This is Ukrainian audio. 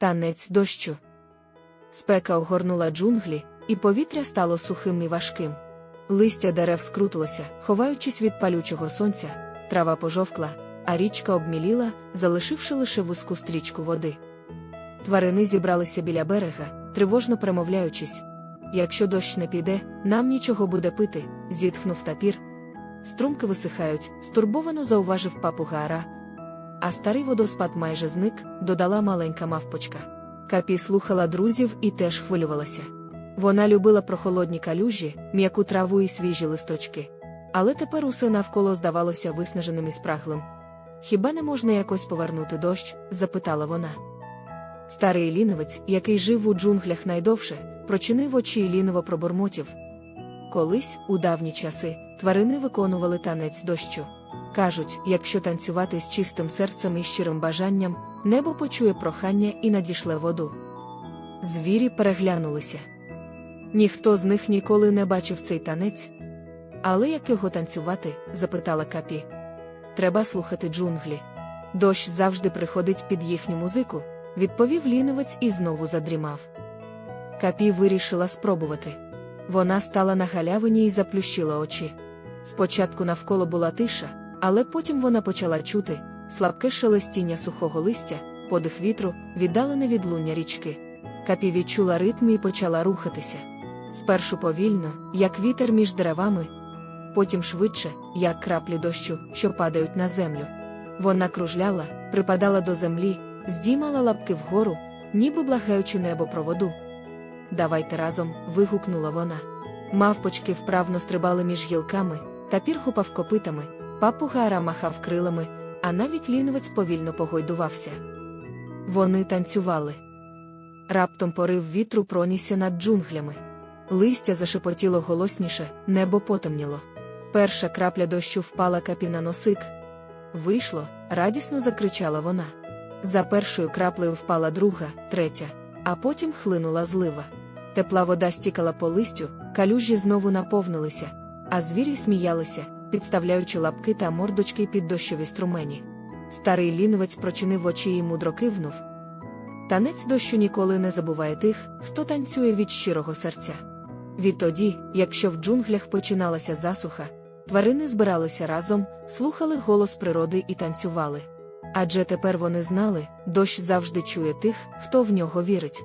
Танець дощу. Спека огорнула джунглі, і повітря стало сухим і важким. Листя дерев скрутилося, ховаючись від палючого сонця, трава пожовкла, а річка обміліла, залишивши лише вузьку стрічку води. Тварини зібралися біля берега, тривожно промовляючись. Якщо дощ не піде, нам нічого буде пити, зітхнув тапір. Струмки висихають, стурбовано зауважив папуга Ара. А старий водоспад майже зник, додала маленька мавпочка. Капі слухала друзів і теж хвилювалася. Вона любила прохолодні калюжі, м'яку траву і свіжі листочки. Але тепер усе навколо здавалося виснаженим і спраглим. Хіба не можна якось повернути дощ? запитала вона. Старий лінивець, який жив у джунглях найдовше, прочинив очі і ліново пробурмотів. Колись, у давні часи, тварини виконували танець дощу. Кажуть, якщо танцювати з чистим серцем і щирим бажанням, небо почує прохання і надішле воду. Звірі переглянулися. Ніхто з них ніколи не бачив цей танець. Але як його танцювати? запитала Капі. Треба слухати джунглі. Дощ завжди приходить під їхню музику, відповів лінивець і знову задрімав. Капі вирішила спробувати. Вона стала на галявині і заплющила очі. Спочатку навколо була тиша, але потім вона почала чути слабке шелестіння сухого листя, подих вітру, віддалене відлуння річки. Капі відчула ритм і почала рухатися. Спершу повільно, як вітер між деревами, потім швидше, як краплі дощу, що падають на землю. Вона кружляла, припадала до землі, здіймала лапки вгору, ніби благаючи небо про воду. Давайте разом. вигукнула вона. Мавпочки вправно стрибали між гілками, тапір хупав копитами, папугара махав крилами, а навіть лінивець повільно погойдувався. Вони танцювали. Раптом порив вітру пронісся над джунглями. Листя зашепотіло голосніше, небо потемніло. Перша крапля дощу впала капі на носик. Вийшло, радісно закричала вона. За першою краплею впала друга, третя, а потім хлинула злива. Тепла вода стікала по листю, калюжі знову наповнилися, а звірі сміялися, підставляючи лапки та мордочки під дощові струмені. Старий лінивець прочинив очі і мудро кивнув. Танець дощу ніколи не забуває тих, хто танцює від щирого серця. Відтоді, якщо в джунглях починалася засуха, тварини збиралися разом, слухали голос природи і танцювали. Адже тепер вони знали, дощ завжди чує тих, хто в нього вірить.